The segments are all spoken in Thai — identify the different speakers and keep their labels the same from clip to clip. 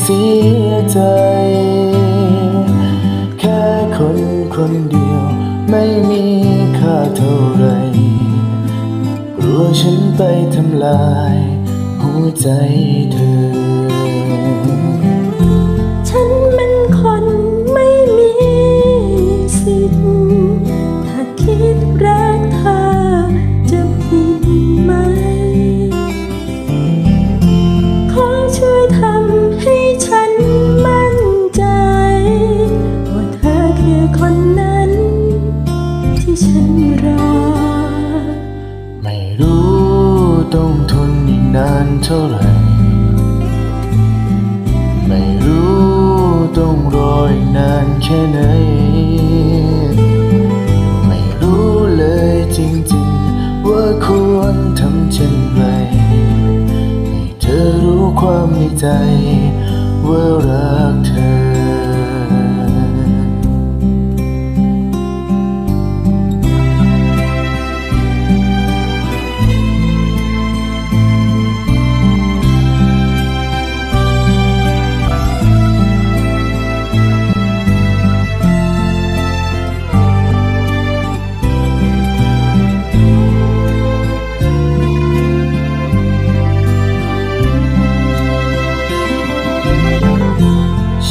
Speaker 1: เสียใจ แค่คนคนเดียว ไม่มีค่าเท่าไรกลัวฉันไปทำลาย หัวใจเธอ
Speaker 2: ฉันเป็นคนไม่มีสิทธิ์ถ้าคิด
Speaker 1: ต้องทนอีกนานเท่าไหร่ ไม่รู้ต้องรออีกนานแค่ไหน ไม่รู้เลยจริงๆ ว่าควรทำเช่นไร ให้เธอรู้ความในใจ ว่ารักเธอ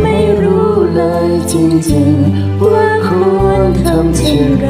Speaker 2: ไม่รู้เลยจริงๆ ว่าควรทำเช่นไร